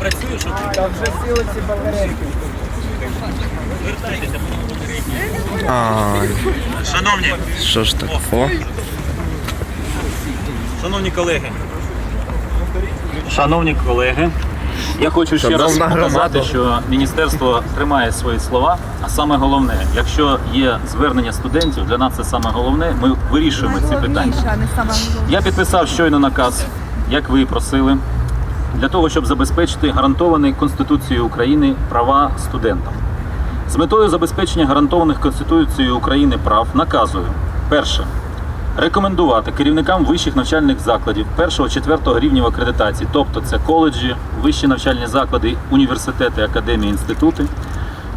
працює, що Та вже сіли ці батарейки. звертайтеся. Ай, Шановні, що ж так? О, шановні колеги. Шановні колеги, я хочу ще Шановна раз показати, громада. що міністерство тримає свої слова. А саме головне, якщо є звернення студентів, для нас це саме головне. Ми вирішуємо ці питання. Найголовніше, а не саме головне. Я підписав щойно наказ, як ви і просили, для того, щоб забезпечити гарантовані Конституцією України права студентам. З метою забезпечення гарантованих Конституцією України прав наказую перше. Рекомендувати керівникам вищих навчальних закладів 1-4 рівнів акредитації, тобто це коледжі, вищі навчальні заклади, університети, академії, інститути.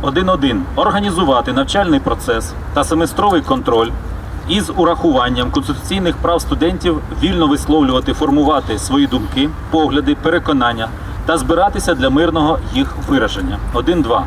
1.1. Організувати навчальний процес та семестровий контроль із урахуванням конституційних прав студентів вільно висловлювати, формувати свої думки, погляди, переконання та збиратися для мирного їх вираження. 1.2.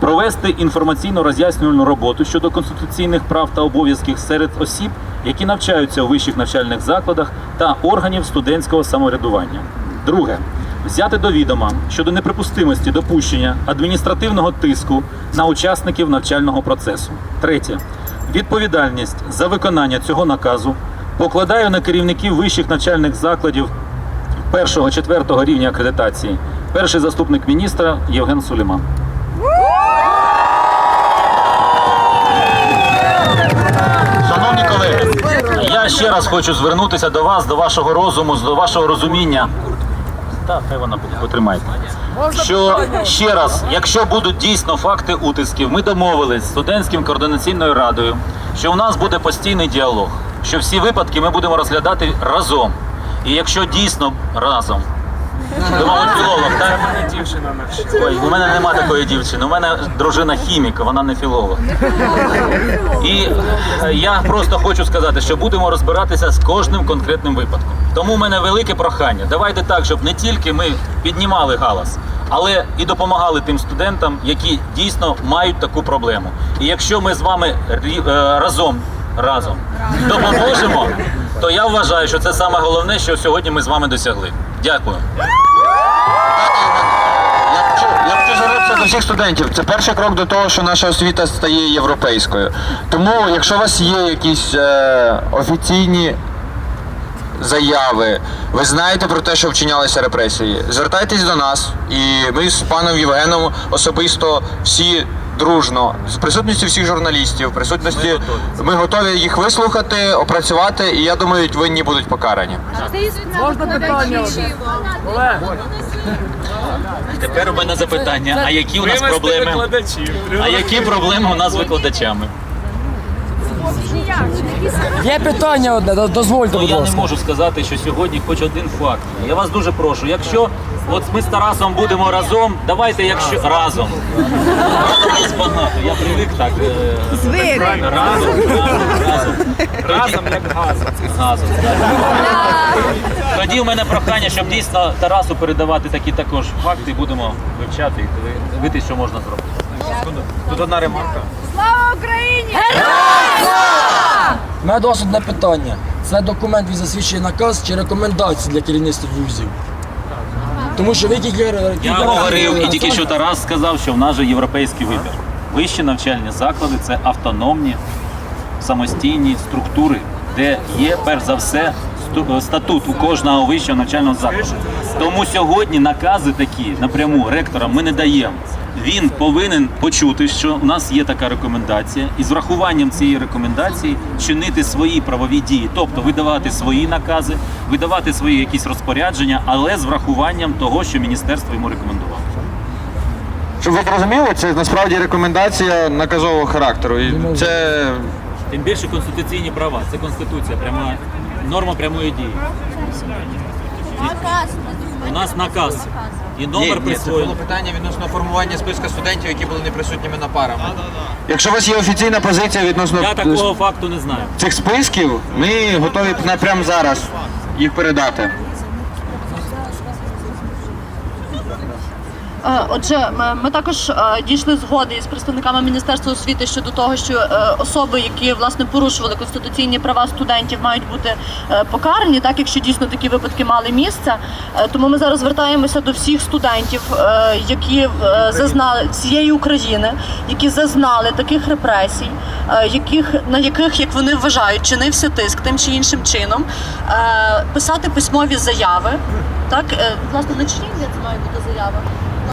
Провести інформаційно-роз'яснювальну роботу щодо конституційних прав та обов'язків серед осіб, які навчаються у вищих навчальних закладах та органів студентського самоврядування. Друге. Взяти до відома щодо неприпустимості допущення адміністративного тиску на учасників навчального процесу. Третє. Відповідальність за виконання цього наказу покладаю на керівників вищих навчальних закладів першого-четвертого рівня акредитації. Перший заступник міністра Євген Суліман. Шановні колеги, я ще раз хочу звернутися до вас, до вашого розуму, до вашого розуміння. Так, хай вона потримайте. Що ще раз, якщо будуть дійсно факти утисків, ми домовились з студентським координаційною радою, що у нас буде постійний діалог, що всі випадки ми будемо розглядати разом. І якщо дійсно разом, мабуть, філолог, так? Ой, у мене нема такої дівчини. У мене дружина хімік, вона не філолог. І я просто хочу сказати, що будемо розбиратися з кожним конкретним випадком. Тому в мене велике прохання. Давайте так, щоб не тільки ми піднімали галас, але і допомагали тим студентам, які дійсно мають таку проблему. І якщо ми з вами е, разом разом допоможемо, то я вважаю, що це саме головне, що сьогодні ми з вами досягли. Дякую. До всіх студентів. Це перший крок до того, що наша освіта стає європейською. Тому, якщо у вас є якісь е, офіційні заяви, ви знаєте про те, що вчинялися репресії, звертайтесь до нас, і ми з паном Євгеном особисто всі. Дружно, з присутністю всіх журналістів, присутності Ми готові. ми готові їх вислухати, опрацювати, і я думаю, винні будуть покарані. Можна питання? Олег, Тепер у мене запитання: а які у нас проблеми? А які проблеми у нас з викладачами? Є питання одне, до- дозвольте, Ну, будь я не ласка. можу сказати, що сьогодні хоч один факт. Я вас дуже прошу. Якщо от ми з Тарасом будемо разом, давайте якщо разом. Багато. Я привик так. е, Звик. Разом, разом, разом. Разом як газ. Разом. так. Тоді в мене прохання, щоб дійсно Тарасу передавати такі також факти, будемо вивчати і дивитися, що можна зробити. Тут одна ремарка. Слава Україні! У мене до вас одне питання. Це документ він засвідчує наказ чи рекомендації для керівництва вузів? Тому що ви тільки... Я говорив і тільки що Тарас сказав, що в нас же європейський вибір. Вищі навчальні заклади це автономні самостійні структури, де є перш за все статут у кожного вищого навчального закладу. Тому сьогодні накази такі напряму ректорам ми не даємо. Він повинен почути, що у нас є така рекомендація, і з врахуванням цієї рекомендації чинити свої правові дії, тобто видавати свої накази, видавати свої якісь розпорядження, але з врахуванням того, що міністерство йому рекомендувало. Щоб ви зрозуміли, це насправді рекомендація наказового характеру. І це Тим більше конституційні права. Це конституція, пряма норма прямої дії. У нас наказ і номер присвоєний. питання відносно формування списка студентів, які були неприсутніми на парами. Якщо у вас є офіційна позиція відносно Я такого факту не знаю. цих списків, ми готові на- прямо зараз їх передати. Отже, ми, також е, дійшли згоди із представниками Міністерства освіти щодо того, що е, особи, які власне порушували конституційні права студентів, мають бути е, покарані, так якщо дійсно такі випадки мали місце. Е, Тому ми зараз звертаємося до всіх студентів, е, які е, зазнали цієї України, які зазнали таких репресій, е, яких на яких, як вони вважають, чинився тиск тим чи іншим чином, е, писати письмові заяви. Так, е, власне, на чиїй це має бути заява?